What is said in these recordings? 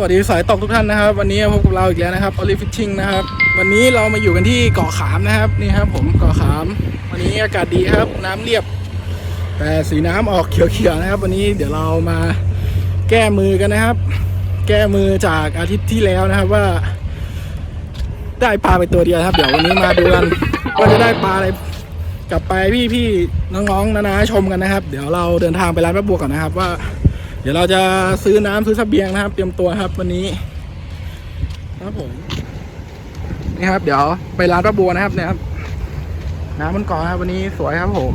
สวัสดีสายตกทุกท่านนะครับ วันนี้พบกับเราอีกแล้วนะครับออลิฟิชชิงนะครับ วันนี้เรามาอยู่กันที่เกาะขามนะครับนี่ครับ ผมเกาะขาม วันนี้อากาศดีครับ น้ำเรียบ แต่สีน้ำออกเขียวๆนะครับ วันนี้เดี๋ยวเรามาแก้มือกันนะครับ แก้มือจากอาทิตย์ที่แล้วนะครับว่า ได้ปลาไปตัวเดียวครับ เดี๋ยววันนี้มาดูกันว่าจะได้ปลาอะไรกลับไปพี่ๆน้องๆนานาชมกันนะครับ เดี๋ยวเราเดินทางไปร้านป้าบัวก่อนนะครับว่า เดี๋ยวเราจะซื้อน้ำซื้อเสบียงนะครับ เตรียมตัวครับวันนี้ ครับผมนี่ครับ เดี๋ยวไปร้านป้าบัวนะครับเนี่ยครับ น้ำมันเก่อนครับ วันนี้สวยครับผม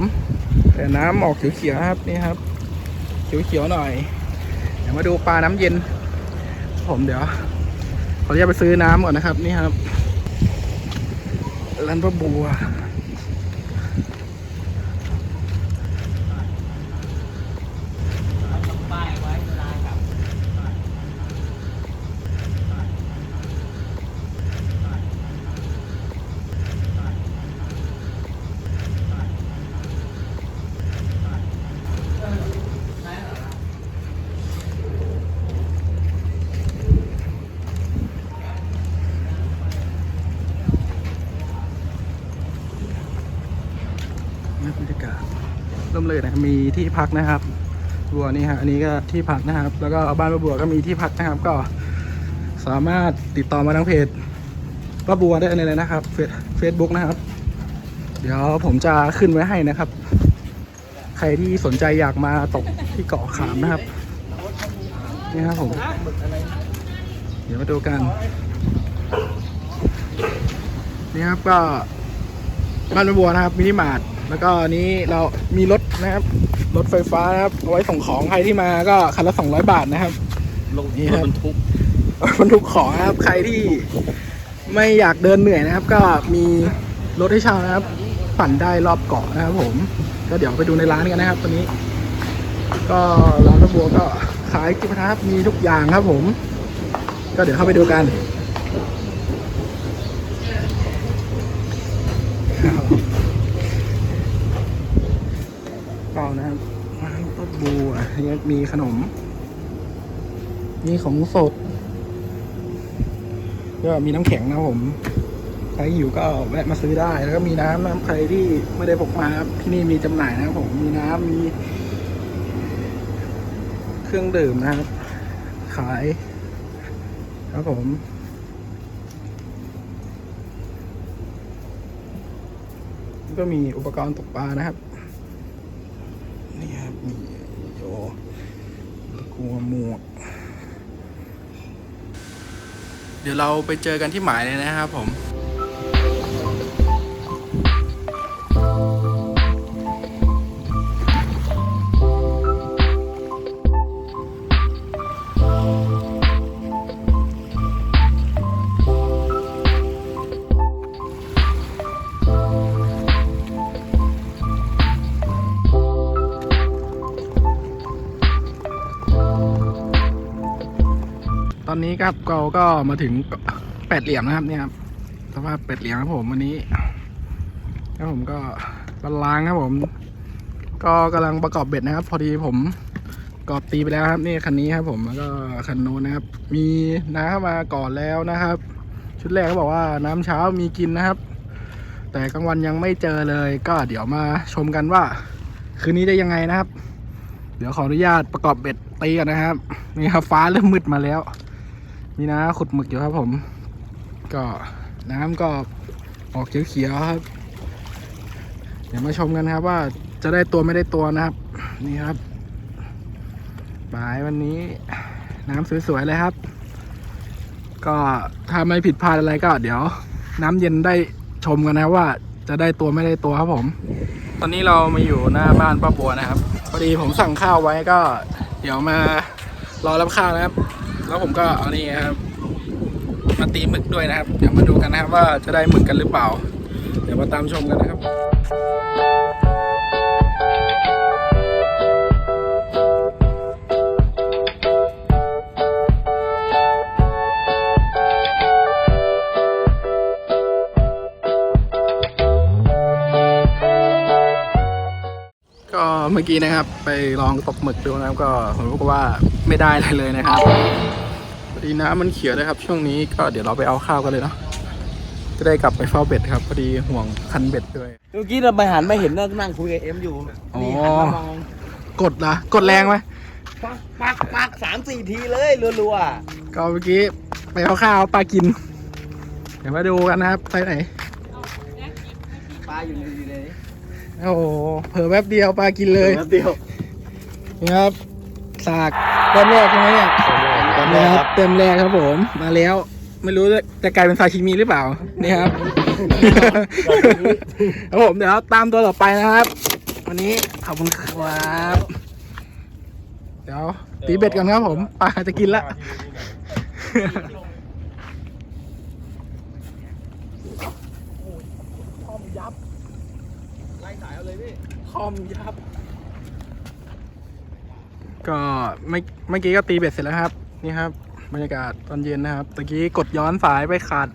แต่น้ำออกเขียวๆครับนี่ครับเขียวๆหน่อย เดี๋ยวมาดูปลาน้ำเย็น ผมเดี๋ยวขออนุญาตไปซื้อน้ำก่อนนะครับ นี่ครับร้านป้าบัว ร่มเลยนะครับมีที่พักนะครับ บัวนี่ฮะอันนี้ก็ที่พักนะครับ แล้วก็บ้านป้าบัวก็มีที่พักนะครับ ก็สามารถติดต่อมาทางเพจป้าบัวได้เลยนะครับเฟซบุ๊กนะครับ เดี๋ยวผมจะขึ้นไว้ให้นะครับ ใครที่สนใจอยากมาตกที่เกาะขามนะครับนี่ครับผม เดี๋ยวมาดูกัน นี่ครับก็บ้านแม่บัวนะครับมินิมาร์ท แล้วก็อันนี้เรามีรถนะครับรถไฟฟ้านะครับเอาไว้ส่งของใครที่มาก็คันละ200บาทนะครับลงนี่รครัถบบรรทุกบรรทุกของนะครับใครที่ไม่อยากเดินเหนื่อยนะครับ ก็มีรถให้เช่านะครับ ปั่นได้รอบเกาะนะครับผม ก็เดี๋ยวไปดูในร้านกันนะครับตอนนี้ ก็ร้านแม่บัวก็ขายกิฟต์นะครับมีทุกอย่างครับผม ก็เดี๋ยวเข้าไปดูกัน เปล่านะครับร้านป้าบั วยังมีขนม มีของสด ก็มีน้ำแข็งนะผม ใครหิวก็แวะมาซื้อได้ แล้วก็มีน้ำน้ำใครที่ไม่ได้พกมาครับ ที่นี่มีจำหน่ายนะครับผม มีน้ำมี เครื่องดื่มนะครับ ขาย ครับผมก็มีอุปกรณ์ตกปลานะครับ นี่ครับมีโย กลัวหมวกเดี๋ยวเราไปเจอกันที่หมายเลยนะครับผม ครับเราก็มาถึงแปดเหลี่ยมนะครับเนี่ยครับสภาพแปดเหลี่ยมครับผมวันนี้ครับผมก็บรรลางครับผม ก็กำลังประกอบเบ็ดนะครับ พอดีผมประกอบตีไปแล้วครับนี่คันนี้ครับ ผมแล้วก็คันโน้นนะครับ มีน้าเข้ามาก่อนแล้วนะครับ ชุดแรกเขาบอกว่าน้ำเช้ามีกินนะครับ แต่กลางวันยังไม่เจอเลย ก็เดี๋ยวมาชมกันว่า คืนนี้ได้ยังไงนะครับ เดี๋ยวขออนุญาตประกอบเบ็ดตีกันนะครับนี่ครับฟ้าเริ่มมืดมาแล้ว มีน้าขุดหมึกอยู่ครับผม ก็น้ำก็ออกเขียวๆครับ เดี๋ยวมาชมกันครับว่าจะได้ตัวไม่ได้ตัวนะครับ นี่ครับปลายวันนี้น้ำสวยๆเลยครับ ก็ถ้าไม่ผิดพลาดอะไรก็เดี๋ยว น้ำเย็นได้ชมกันนะว่าจะได้ตัวไม่ได้ตัวครับผม ตอนนี้เรามาอยู่หน้าบ้านป้าบัวนะครับพอดีผมสั่งข้าวไว้ก็ เดี๋ยวมารอรับข้าวนะครับ แล้วผมก็เอานี่ครับ มาตีหมึกด้วยนะครับ เดี๋ยวมาดูกันนะครับว่าจะได้หมึกกันหรือเปล่า เดี๋ยวมาตามชมกันนะครับก็เมื่อกี้นะครับไปลองตกหมึกดูนะครับก็ผมรู้ว่าไม่ได้อะไรเลยนะครับ ดีน้ำมันเขียวนะครับ ช่วงนี้ก็เดี๋ยวเราไปเอาข้าวกันเลยเนาะจะได้กลับไปเฝ้าเบ็ดครับพอดีห่วงคันเบ็ดด้วยเมื่อกี้เราไปหันมาเห็นนั่งนั่งคุยกับเอ็มอยู่อ๋อนี่หันมามองกดละกดแรงไหมปักปักปักสามสี่ทีเลยรัวก็เมื่อกี้ไปเอาข้าวปลากิน เดี๋ยวมาดูกันนะครับไปไหนๆปลาอยู่ในอยู่ในนี้โอ้โหเผลอแป๊บเดียวปลากินเลยแป๊บเดียวนี่ครับสากเต็มแรกใช่ไหมเนี่ยเต็ มแรกครับเต็มแรกครับผม มาแล้ว ไม่รู้จะจะกลายเป็นซาชิมิหรือเปล่า นี่ครับครับผมเดี๋ยวตามตัวต่อไปนะครับ วันนี้ขอบคุณครับ เดี๋ยวตีเบ็ดกันครับผมปลาจะกินละคอมยับ ไล่สายเอาเลยพี่คอมยับ ก็ไม่เมื่อกี้ก็ตีเบ็ดเสร็จแล้วครับ นี่ครับบรรยากาศตอนเย็นนะครับตะกี้กดย้อนสายไปขาด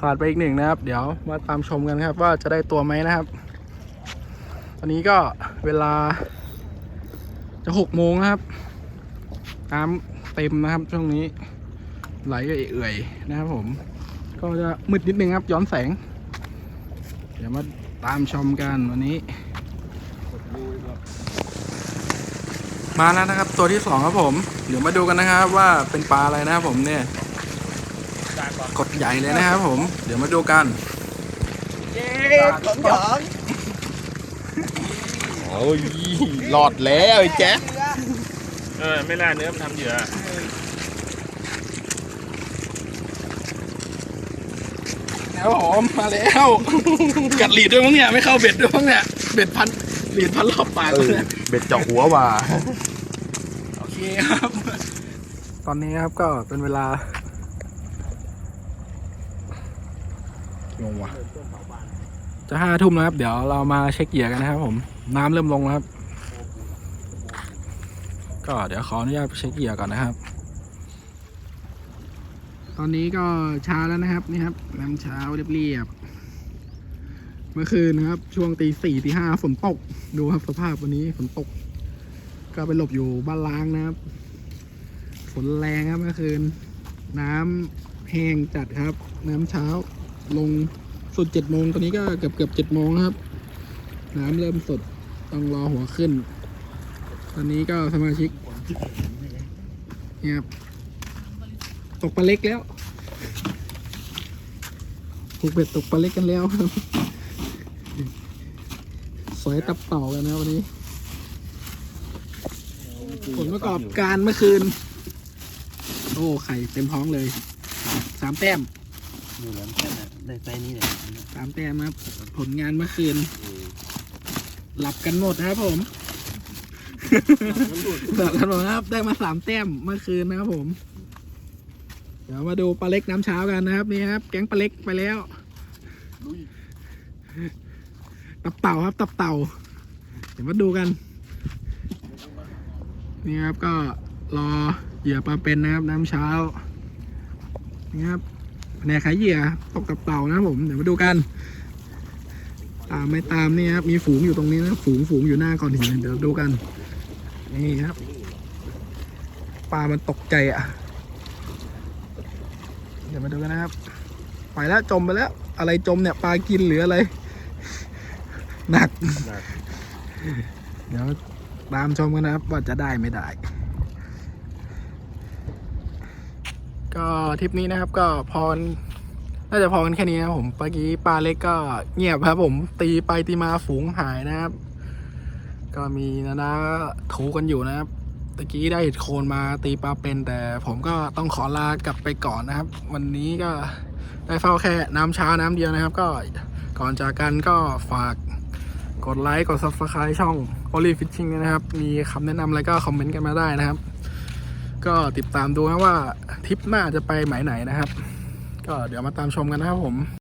ขาดไปอีกหนึ่งนะครับ เดี๋ยวมาตามชมกันครับ ว่าจะได้ตัวไหมนะครับ ตอนนี้ก็เวลา จะหกโมงนะครับน้ำเต็มนะครับช่วงนี้ไหลเอื่อยๆนะครับผม ก็จะมืดนิดนึงครับย้อนแสง เดี๋ยวมาตามชมกันวันนี้ มาแล้วนะครับ ตัวที่สองครับผมเดี๋ยวมาดูกันนะครับ ว่าเป็นปลาอะไรนะครับผมเนี่ยกดใหญ่เลยนะครับผม เดี๋ยวมาดูกันเย้ของหยองโอ้ยหลอดแล้วไอ้แจ๊คเออไม่ล่าเนื้อมันทำเหยื่อแล้วผมมาแล้ว กัดหลีดด้วยมั้งเนี่ยไม่เข้าเบ็ดด้วยมั้งเนี่ยเบ็ดพัน หลีดพันรอบปากเอเลยอเนี่ยเบ็ดเจาะหัวว่ะโอเคครับตอนนี้ครับก็เป็นเวลากี่โมงวะจะห้าทุ่มแล้วครับ เดี๋ยวเรามาเช็คเหยื่อกันนะครับผมน้ำเริ่มลงแล้วครับ ก็เดี๋ยวขออนุญาตไปเช็คเหยื่อก่อนนะครับ ตอนนี้ก็เช้าแล้วนะครับนี่ครับน้ำเช้าเรียบๆ เมื่อคืนนะครับ ช่วงตีสี่ตีห้าฝนตก ดูครับสภาพวันนี้ฝนตก ก็ไปหลบอยู่บ้านล้างนะครับ ฝนแรงครับเมื่อคืน น้ำแห้งจัดครับ น้ำเช้าลงสุดเจ็ดโมงตอนนี้ก็เกือบเกือบเจ็ดโมงครับ น้ำเริ่มสดต้องรอหัวขึ้น ตอนนี้ก็สมาชิกเนี่ยครับตกปลาเล็กแล้วผูกเบ็ดตกปลาเล็กกันแล้วครับ สวยตับต่อกันนะวันนี้ ผลประกอบการเมื่อคืน โอ้ไข่เต็มท้องเลยสามแต้มอยู่แล้วแค่นั้นได้ไซส์นี้เลยสามแต้มครับ ผลงานเมื่อคืน หลับกันหมดนะครับผมหลับกันหมดนะครับได้มาสามแต้มเมื่อคืนนะครับผม เดี๋ยวมาดูปลาเล็กน้ำเช้ากันนะครับนี่ครับ แก๊งปลาเล็กไปแล้ว ตับเต่าครับ ตับเต่า เดี๋ยวมาดูกัน นี่ครับก็รอเหยื่อปลาเป็นนะครับ น้ำเช้า นี่ครับแผนขายเหยื่อตกกับเต่านะผมเดี๋ยวมาดูกัน ตามไม่ตามนี่ครับมีฝูงอยู่ตรงนี้นะฝูงฝูงอยู่หน้าก่อนหินเดี๋ยวดูกัน นี่ครับปลามันตกใจอะ เดี๋ยวมาดูกันนะครับ ไปแล้วจมไปแล้ว อะไรจมเนี่ยปลากินหรืออะไร หนัก เดี๋ยวตามชมกันนะครับว่าจะได้ไม่ได้ ก็ทริปนี้นะครับก็พอน่าจะพอกันแค่นี้นะครับผมเมื่อกี้ปลาเล็กก็เงียบครับผมตีไปตีมาฝูงหายนะครับ ก็มีนานาถูกันอยู่นะครับตะกี้ได้เห็ดโคนมาตีปลาเป็นแต่ผมก็ต้องขอลากลับไปก่อนนะครับ วันนี้ก็ได้เฝ้าแค่น้ำเช้าน้ำเดียวนะครับ ก็ก่อนจากกันก็ฝาก กดไลค์กด subscribe ช่อง o l y Fishing นะครับ มีคำแนะนำอะไรก็คอมเมนต์กันมาได้นะครับ ก็ติดตามดูนะว่าทริปหน้าจะไปหมายไหนนะครับ ก็เดี๋ยวมาตามชมกันนะครับผม